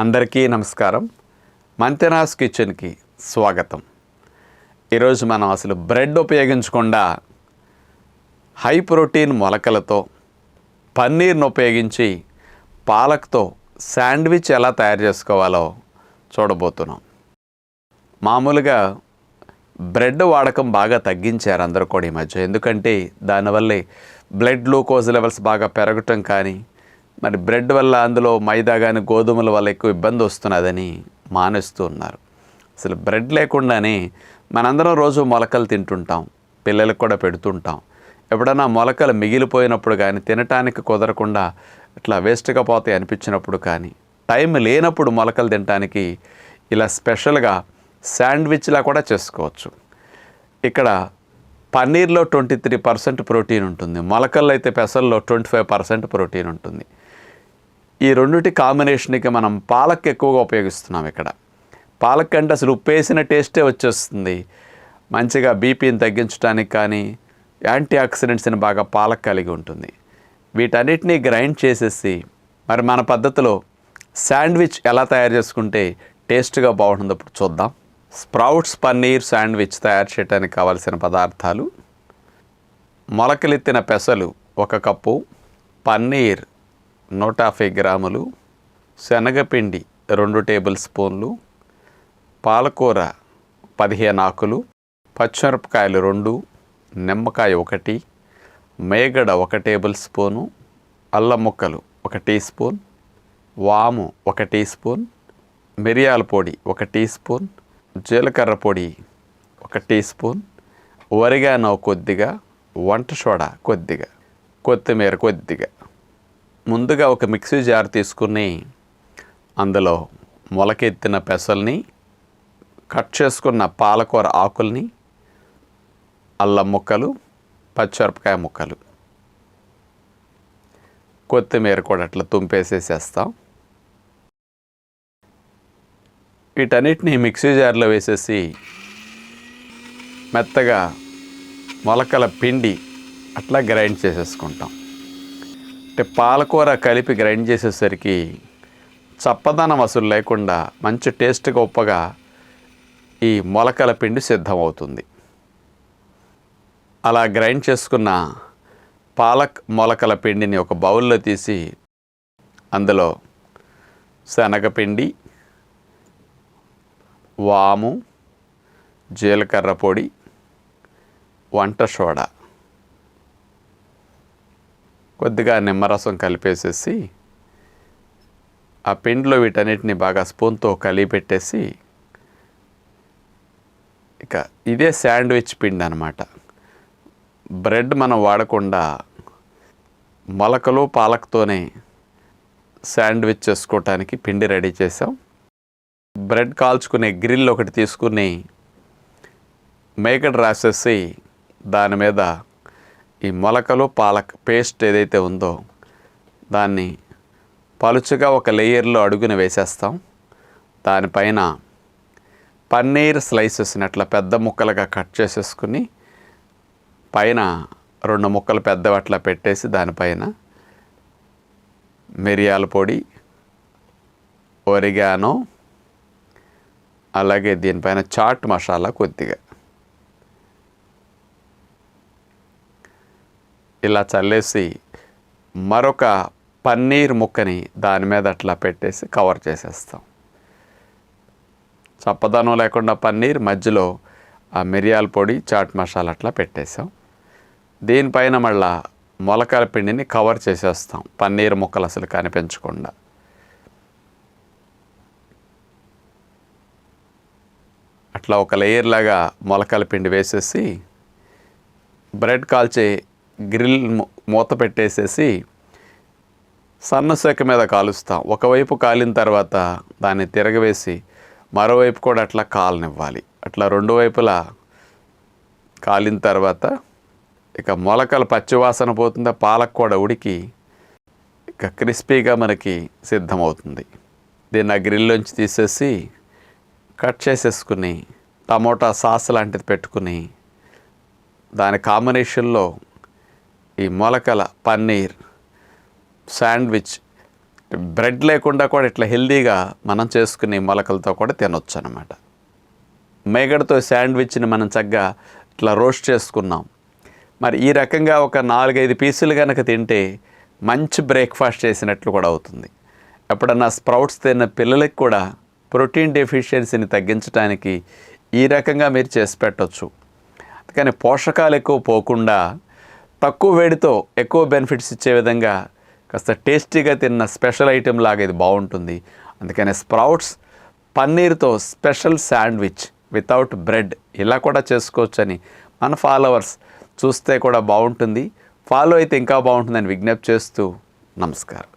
అందరికీ నమస్కారం. మంతెనాస్ కిచెన్కి స్వాగతం. ఈరోజు మనం అసలు బ్రెడ్ ఉపయోగించకుండా హై ప్రోటీన్ మొలకలతో పన్నీర్ను ఉపయోగించి పాలక్తో శాండ్విచ్ ఎలా తయారు చేసుకోవాలో చూడబోతున్నాం. మామూలుగా బ్రెడ్ వాడకం బాగా తగ్గించారు అందరూ కూడా ఈ మధ్య. ఎందుకంటే దానివల్లే బ్లడ్ గ్లూకోజ్ లెవెల్స్ బాగా పెరగటం కానీ మరి బ్రెడ్ వల్ల అందులో మైదా కానీ గోధుమల వల్ల ఎక్కువ ఇబ్బంది వస్తున్నదని మానేస్తూ ఉన్నారు. అసలు బ్రెడ్ లేకుండానే మనందరం రోజు మొలకలు తింటుంటాం పిల్లలకు కూడా పెడుతుంటాం. ఎప్పుడన్నా మొలకలు మిగిలిపోయినప్పుడు కానీ తినటానికి కుదరకుండా ఇట్లా వేస్ట్గా పోతాయి అనిపించినప్పుడు కానీ టైం లేనప్పుడు మొలకలు తినటానికి ఇలా స్పెషల్గా శాండ్విచ్లా కూడా చేసుకోవచ్చు. ఇక్కడ పన్నీర్లో ట్వంటీ త్రీ పర్సెంట్ ప్రోటీన్ ఉంటుంది మొలకల్లో అయితే పెసల్లో ట్వంటీ ఫైవ్ పర్సెంట్ ప్రోటీన్ ఉంటుంది. ఈ రెండిటి కాంబినేషన్కి మనం పాలక్ ఎక్కువగా ఉపయోగిస్తున్నాం ఇక్కడ. పాలక్ అంటే అసలు ఉప్పేసిన టేస్టే వచ్చేస్తుంది. మంచిగా బీపీని తగ్గించడానికి కానీ యాంటీ ఆక్సిడెంట్స్ని బాగా పాలక్ కలిగి ఉంటుంది. వీటన్నిటినీ గ్రైండ్ చేసేసి మరి మన పద్ధతిలో శాండ్విచ్ ఎలా తయారు చేసుకుంటే టేస్ట్గా బాగుంటుందో ఇప్పుడు చూద్దాం. స్ప్రౌట్స్ పన్నీర్ శాండ్విచ్ తయారు చేయడానికి కావలసిన పదార్థాలు. మొలకలెత్తిన పెసలు ఒక కప్పు. పన్నీర్ నూట యాభై గ్రాములు శనగపిండి రెండు టేబుల్ స్పూన్లు పాలకూర పదిహేను ఆకులు పచ్చిమిరపకాయలు రెండు నిమ్మకాయ ఒకటి మేగడ ఒక టేబుల్ స్పూను అల్లం ముక్కలు ఒక టీ స్పూన్ వాము ఒక టీ స్పూన్ మిరియాల పొడి ఒక టీ స్పూన్ జీలకర్ర పొడి ఒక టీ స్పూన్ ఒరిగానో కొద్దిగా వంట సోడా కొద్దిగా కొత్తిమీర కొద్దిగా. ముందుగా ఒక మిక్సీ జార్ తీసుకుని అందులో మొలకెత్తిన పెసల్ని కట్ చేసుకున్న పాలకూర ఆకుల్ని అల్లం ముక్కలు పచ్చిమిరపకాయ ముక్కలు కొత్తిమీర కూడా అట్లా తుంపేసేసేస్తాం. వీటన్నిటిని మిక్సీ జార్లో వేసేసి మెత్తగా మొలకల పిండి అట్లా గ్రైండ్ చేసేసుకుంటాం. అంటే పాలకూర కలిపి గ్రైండ్ చేసేసరికి చప్పదనం అసలు లేకుండా మంచి టేస్ట్గా ఉప్పగా ఈ మొలకల పిండి సిద్ధమవుతుంది. అలా గ్రైండ్ చేసుకున్న పాలక్ మొలకల పిండిని ఒక బౌల్లో తీసి అందులో శనగపిండి వాము జీలకర్ర పొడి వంట సోడా కొద్దిగా నిమ్మరసం కలిపేసేసి ఆ పిండిలో వీటన్నిటిని బాగా స్పూన్తో కలిపెట్టేసి ఇక ఇదే శాండ్విచ్ పిండి అనమాట బ్రెడ్ మనం వాడకుండా మొలకలు పాలకతోనే శాండ్విచ్ చేసుకోవటానికి పిండి రెడీ చేసాం బ్రెడ్ కాల్చుకునే గ్రిల్ ఒకటి తీసుకుని మేకడ్ రాసేసి దాని మీద ఈ మొలకలు పాలక్ పేస్ట్ ఏదైతే ఉందో దాన్ని పలుచగా ఒక లేయర్లో అడుగున వేసేస్తాం. దానిపైన పన్నీర్ స్లైసెస్ని అట్లా పెద్ద ముక్కలుగా కట్ చేసేసుకుని పైన రెండు ముక్కలు పెద్దవి అట్లా పెట్టేసి దానిపైన మిరియాల పొడి ఒరిగానో అలాగే దీనిపైన చాట్ మసాలా కొద్దిగా. ఇలా చల్లేసి మరొక పన్నీర్ ముక్కని దాని మీద అట్లా పెట్టేసి కవర్ చేసేస్తాం. చప్పదనం లేకుండా పన్నీర్ మధ్యలో ఆ మిరియాల పొడి చాట్ మసాలా అట్లా పెట్టేసాం. దీనిపైన మళ్ళా మొలకల పిండిని కవర్ చేసేస్తాం పన్నీర్ ముక్కలు అసలు కనిపించకుండా. అట్లా ఒక లేయర్ లాగా మొలకల పిండి వేసేసి బ్రెడ్ కాల్చే గ్రిల్ మూత పెట్టేసేసి సన్న మీద కాలుస్తాం. ఒకవైపు కాలిన తర్వాత దాన్ని తిరగవేసి మరోవైపు కూడా అట్లా కాలనివ్వాలి. అట్లా రెండు వైపులా కాలిన తర్వాత ఇక మొలకల పచ్చివాసన పోతుంది? పాలక కూడా ఉడికి ఇక క్రిస్పీగా మనకి సిద్ధమవుతుంది. దీన్ని ఆ గ్రిల్లోంచి తీసేసి కట్ చేసేసుకుని టమోటా సాస్ లాంటిది పెట్టుకుని దాని కాంబినేషన్లో ఈ మొలకల పన్నీర్ శాండ్విచ్ బ్రెడ్ లేకుండా కూడా ఇట్లా హెల్దీగా మనం చేసుకునే మొలకలతో కూడా తినొచ్చు అనమాట మేగడతో శాండ్విచ్ని మనం చక్కగా ఇట్లా రోస్ట్ చేసుకున్నాం. మరి ఈ రకంగా ఒక నాలుగైదు పీసులు కనుక తింటే మంచి బ్రేక్ఫాస్ట్ చేసినట్లు కూడా అవుతుంది. ఎప్పుడన్నా స్ప్రౌట్స్ తిన్న పిల్లలకి కూడా ప్రోటీన్ డెఫిషియన్సీని తగ్గించడానికి ఈ రకంగా మీరు చేసి పెట్టవచ్చు అందుకని పోషకాలు ఎక్కువ పోకుండా తక్కువ వేడితో ఎక్కువ బెనిఫిట్స్ ఇచ్చే విధంగా కాస్త టేస్టీగా తిన్న స్పెషల్ ఐటెం లాగా ఇది బాగుంటుంది. అందుకనే స్ప్రౌట్స్ పన్నీర్తో స్పెషల్ శాండ్విచ్ వితౌట్ బ్రెడ్ ఇలా కూడా చేసుకోవచ్చని మన ఫాలోవర్స్ చూస్తే కూడా బాగుంటుంది. ఫాలో అయితే ఇంకా బాగుంటుందని విజ్ఞప్తి చేస్తూ నమస్కారం.